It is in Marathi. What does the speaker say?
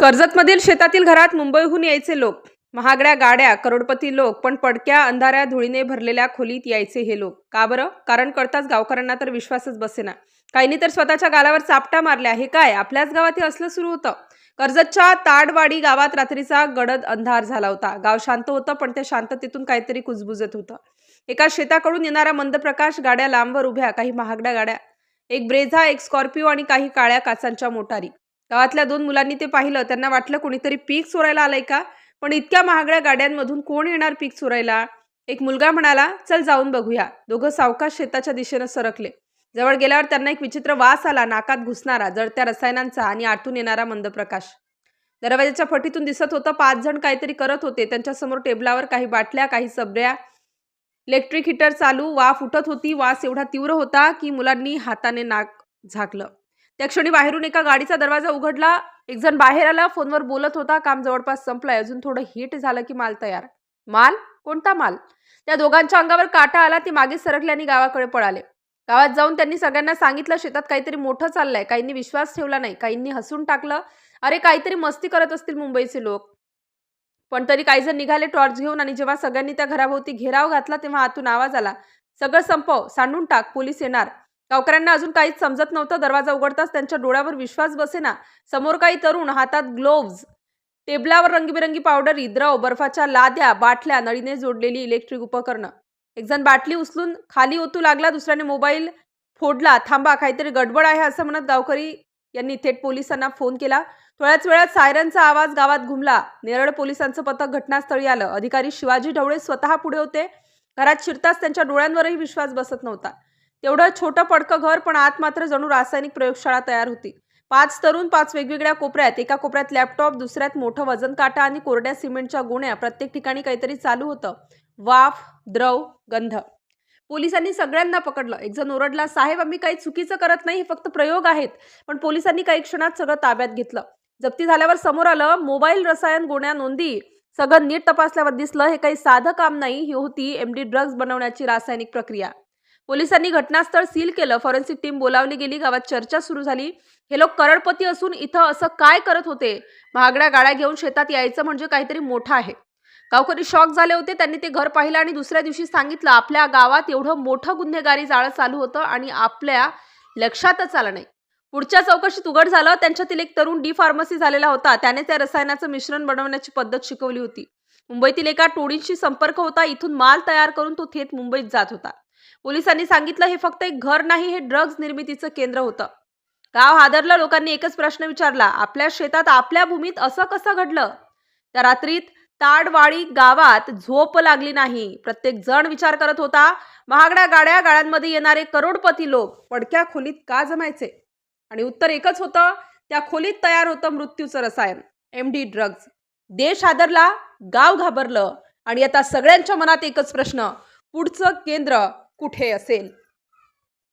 कर्जतमधील शेतातील घरात मुंबईहून यायचे लोक. महागड्या गाड्या करोडपती लोक पण पडक्या अंधाऱ्या धुळीने भरलेल्या खोलीत यायचे हे लोक. का बरं? कारण करताच गावकऱ्यांना तर विश्वासच बसेना. काहींनी तर स्वतःच्या गालावर चापटा मारल्या. हे काय? आपल्याच गावात हे असलं सुरू होतं? कर्जतच्या ताडवाडी गावात रात्रीचा गडद अंधार झाला होता. गाव शांत होतं पण त्या शांततेतून काहीतरी कुजबुजत होतं. एका शेताकडून येणारा मंद प्रकाश गाड्या लांबवर उभ्या. काही महागड्या गाड्या. एक ब्रेझा एक स्कॉर्पिओ आणि काही काळ्या काचांच्या मोटारी. गावातल्या दोन मुलांनी ते पाहिलं. त्यांना वाटलं कोणीतरी पीक चोरायला आलंय का? पण इतक्या महागड्या गाड्यांमधून कोण येणार पीक चोरायला? एक मुलगा म्हणाला चल जाऊन बघूया. दोघं सावकाश शेताच्या दिशेनं सरकले. जवळ गेल्यावर त्यांना एक विचित्र वास आला. नाकात घुसणारा जळत्या रसायनांचा आणि आतून येणारा मंद प्रकाश दरवाजाच्या फटीतून दिसत होतं पाच जण काहीतरी करत होते. त्यांच्यासमोर टेबलावर काही बाटल्या काही सबऱ्या इलेक्ट्रिक हिटर चालू वाफ उठत होती. वास एवढा तीव्र होता की मुलांनी हाताने नाक झाकलं. त्या क्षणी बाहेरून एका गाडीचा दरवाजा उघडला. एक जण बाहेर आला फोनवर बोलत होता. काम जवळपास संपलंय अजून थोडं हिट झालं की माल तयार. माल? कोणता माल? त्या दोघांच्या अंगावर काटा आला ती मागे सरकले आणि गावाकडे पळाले. गावात जाऊन त्यांनी सगळ्यांना सांगितलं शेतात काहीतरी मोठं चाललंय. काहींनी विश्वास ठेवला नाही. काहींनी हसून टाकलं. अरे काहीतरी मस्ती करत असतील मुंबईचे लोक. पण तरी काही जण निघाले टॉर्च घेऊन आणि जेव्हा सगळ्यांनी त्या घराभोवती घेराव घातला तेव्हा आतून आवाज आला सगळं संपव. सांडून टाक. पोलीस येणार. गावकऱ्यांना अजून काहीच समजत नव्हतं. दरवाजा उघडताच त्यांच्या डोळ्यावर विश्वास बसेना. समोर काही तरुण हातात ग्लोव्ज टेबलावर रंगीबेरंगी पावडर द्रव बर्फाच्या लाद्या बाटल्या नळीने जोडलेली इलेक्ट्रिक उपकरणं. एकजण बाटली उचलून खाली ओतू लागला दुसऱ्याने मोबाईल फोडला. थांबा काहीतरी गडबड आहे असं म्हणत गावकरी यांनी थेट पोलिसांना फोन केला. थोड्याच वेळात सायरनचा आवाज गावात घुमला. नेरळ पोलिसांचं पथक घटनास्थळी आलं. अधिकारी शिवाजी ढवळे स्वतः पुढे होते. घरात शिरताच त्यांच्या डोळ्यांवरही विश्वास बसत नव्हता. तेवढं छोटं पडकं घर पण आत मात्र जणू रासायनिक प्रयोगशाळा तयार होती. पाच तरुण पाच वेगवेगळ्या कोपऱ्यात एका कोपऱ्यात लॅपटॉप दुसऱ्यात मोठं वजन काटा आणि कोरड्या सिमेंटच्या गुण्या प्रत्येक ठिकाणी काहीतरी चालू होतं. वाफ द्रव गंध. पोलिसांनी सगळ्यांना पकडलं. एक जण ओरडला साहेब आम्ही काही चुकीचं करत नाही हे फक्त प्रयोग आहेत. पण पोलिसांनी काही क्षणात सगळं ताब्यात घेतलं. जप्ती झाल्यावर समोर आलं मोबाईल रसायन गोण्या नोंदी. सगळं नीट तपासल्यावर दिसलं हे काही साधं काम नाही. ही होती एमडी ड्रग्ज बनवण्याची रासायनिक प्रक्रिया. पोलिसांनी घटनास्थळ सील केलं. फॉरेन्सिक टीम बोलावली गेली. गावात चर्चा सुरू झाली. हे लोक करडपती असून इथं असं काय करत होते? महागड्या गाड्या घेऊन शेतात यायचं म्हणजे काहीतरी मोठं आहे. गावकरी शॉक झाले होते. त्यांनी ते घर पाहिलं आणि दुसऱ्या दिवशी सांगितलं आपल्या गावात एवढं मोठं गुन्हेगारी जाळं चालू होतं आणि आपल्या लक्षातच आलं नाही. पुढच्या चौकशीत उघड झालं. त्यांच्यातील एक तरुण डी फार्मसी झालेला होता. त्याने त्या रसायनाचं मिश्रण बनवण्याची पद्धत शिकवली होती. मुंबईतील एका टोळींशी संपर्क होता. इथून माल तयार करून तो थेट मुंबईत जात होता. पोलिसांनी सांगितलं हे फक्त एक घर नाही हे ड्रग्ज निर्मितीचं केंद्र होतं. गाव हादरला लोकांनी एकच प्रश्न विचारला आपल्या शेतात आपल्या भूमीत असं कसं घडलं? त्या रात्रीत ताडवाडी गावात झोप लागली नाही. प्रत्येक जण विचार करत होता महागड्या गाड्या गाड्यांमध्ये येणारे करोडपती लोक पडक्या खोलीत का जमायचे? आणि उत्तर एकच होतं त्या खोलीत तयार होतं मृत्यूचं रसायन एम डी ड्रग्ज देश हादरला गाव घाबरलं. आणि आता सगळ्यांच्या मनात एकच प्रश्न पुढचं केंद्र कुठे असेल?